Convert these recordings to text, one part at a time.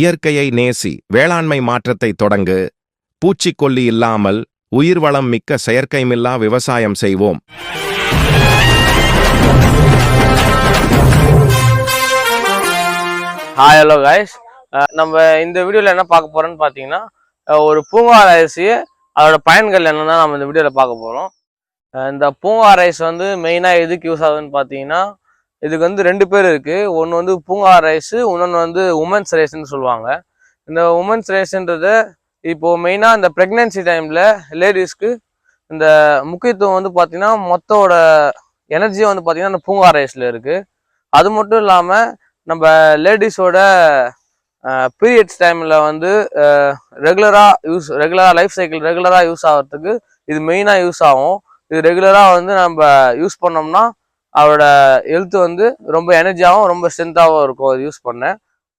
இயற்கையை நேசி வேளாண்மை மாற்றத்தை தொடங்கு. பூச்சிக்கொல்லி இல்லாமல் உயிர்வளம் மிக்க செயற்கைமில்லா விவசாயம் செய்வோம். ஹாய் ஹலோ கைஸ் நம்ம இந்த வீடியோவில் என்ன பார்க்க போறோம்னு பார்த்தீங்கன்னா ஒரு பூங்கார் அரிசி அதோட பயன்கள் என்னன்னா நம்ம இந்த வீடியோவில் பார்க்க போகிறோம் இந்த பூங்கார் ரைஸ் வந்து மெயினாக எதுக்கு யூஸ் ஆகுதுன்னு பார்த்தீங்கன்னா இதுக்கு வந்து ரெண்டு பேர் இருக்குது ஒன்று வந்து பூங்கா ரைஸு இன்னொன்று வந்து உமன்ஸ் ரேஸ்ன்னு சொல்லுவாங்க. இந்த உமன்ஸ் ரேஸுன்றது இப்போது மெயினாக இந்த ப்ரெக்னென்சி டைமில் லேடிஸ்க்கு இந்த முக்கியத்துவம் வந்து பார்த்திங்கன்னா மொத்தோட எனர்ஜியும் வந்து பார்த்திங்கன்னா இந்த பூங்கா ரைஸில் இருக்குது அது மட்டும் இல்லாமல் நம்ம லேடிஸோட பீரியட்ஸ் டைமில் வந்து ரெகுலராக யூஸ் ரெகுலராக லைஃப் சைக்கிள் ரெகுலராக யூஸ் ஆகிறதுக்கு இது மெயினாக யூஸ் ஆகும். இது ரெகுலராக வந்து நம்ம யூஸ் பண்ணோம்னா அவரோட ஹெல்த் வந்து ரொம்ப எனர்ஜியாகவும் ரொம்ப ஸ்ட்ரென்த்தாகவும் இருக்கும் அது யூஸ் பண்ண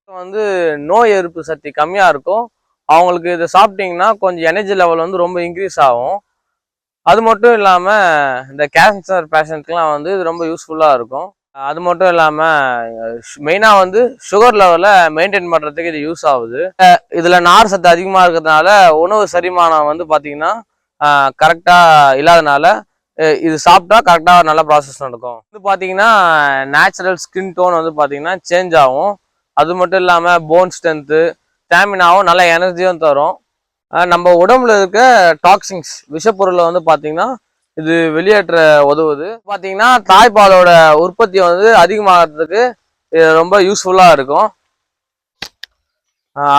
வந்து நோய் எதிர்ப்பு சக்தி கம்மியாக இருக்கும். அவங்களுக்கு இதை சாப்பிட்டிங்கன்னா கொஞ்சம் எனர்ஜி லெவல் வந்து ரொம்ப இன்க்ரீஸ் ஆகும். அது மட்டும் இல்லாமல் இந்த கேன்சர் பேஷண்ட்க்குலாம் வந்து இது ரொம்ப யூஸ்ஃபுல்லாக இருக்கும். அது மட்டும் இல்லாமல் மெயினாக வந்து சுகர் லெவலை மெயின்டைன் பண்ணுறதுக்கு இது யூஸ் ஆகுது. இதில் நார் சத்து அதிகமாக இருக்கிறதுனால உணவு செரிமானம் வந்து பார்த்தீங்கன்னா கரெக்டாக இல்லாதனால இது சாப்பிட்டா கரெக்டாக நல்ல ப்ராசஸ் நடக்கும். இது பார்த்தீங்கன்னா நேச்சுரல் ஸ்கின் டோன் வந்து பார்த்தீங்கன்னா சேஞ்ச் ஆகும். அது மட்டும் இல்லாமல் போன் ஸ்ட்ரென்த்து ஸ்டாமினாவும் நல்ல எனர்ஜியும் தரும். நம்ம உடம்புல இருக்க டாக்ஸிங்ஸ் விஷப்பொருளை வந்து பார்த்தீங்கன்னா இது வெளியேற்ற உதவுது. பார்த்தீங்கன்னா தாய்ப்பாலோட உற்பத்தி வந்து அதிகமாகிறதுக்கு இது ரொம்ப யூஸ்ஃபுல்லாக இருக்கும்.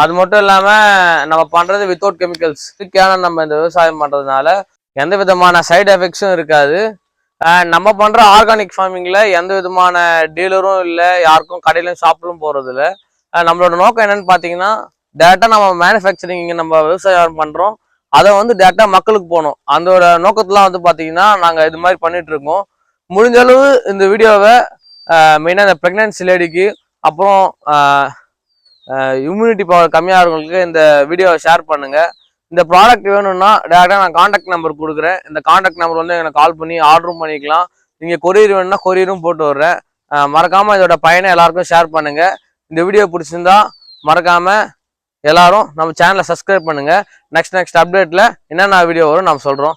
அது மட்டும் இல்லாமல் நம்ம பண்ணுறது வித்தவுட் கெமிக்கல்ஸ் இதுக்கான நம்ம இந்த விவசாயம் பண்ணுறதுனால எந்த விதமான சைடு எஃபெக்ட்ஸும் இருக்காது. நம்ம பண்ணுற ஆர்கானிக் ஃபார்மிங்கில் எந்த விதமான டீலரும் இல்லை யாருக்கும் கடையிலும் ஷாப்பிலும் போகிறது இல்லை நம்மளோட நோக்கம் என்னன்னு பார்த்தீங்கன்னா டேரெக்டாக நம்ம மேனுஃபேக்சரிங் இங்கே நம்ம விவசாயம் பண்ணுறோம் அதை வந்து டேரெக்டாக மக்களுக்கு போகணும். அதோட நோக்கத்துலாம் வந்து பார்த்தீங்கன்னா நாங்கள் இது மாதிரி பண்ணிட்டு இருக்கோம். முடிஞ்ச அளவு இந்த வீடியோவை மெயினாக இந்த ப்ரெக்னென்சி லேடிக்கு அப்புறம் இம்யூனிட்டி பவர் கம்மியாக இருக்கவங்களுக்கு இந்த வீடியோவை ஷேர் பண்ணுங்கள் இந்த ப்ராடக்ட் வேணும்னா டேரெக்டாக நான் காண்டாக்ட் நம்பர் கொடுக்குறேன். இந்த காண்டாக்ட் நம்பர் வந்து எனக்கு கால் பண்ணி ஆர்டரும் பண்ணிக்கலாம். நீங்கள் கொரியர் வேணும்னா கொரியரும் போட்டு வர்றேன். மறக்காமல் இதோட பயனை எல்லாருக்கும் ஷேர் பண்ணுங்கள் இந்த வீடியோ பிடிச்சிருந்தா மறக்காமல் எல்லாரும் நம்ம சேனலை சப்ஸ்கிரைப் பண்ணுங்கள் நெக்ஸ்ட் நெக்ஸ்ட் அப்டேட்டில் என்னென்ன வீடியோ வரும் நம்ம சொல்கிறோம்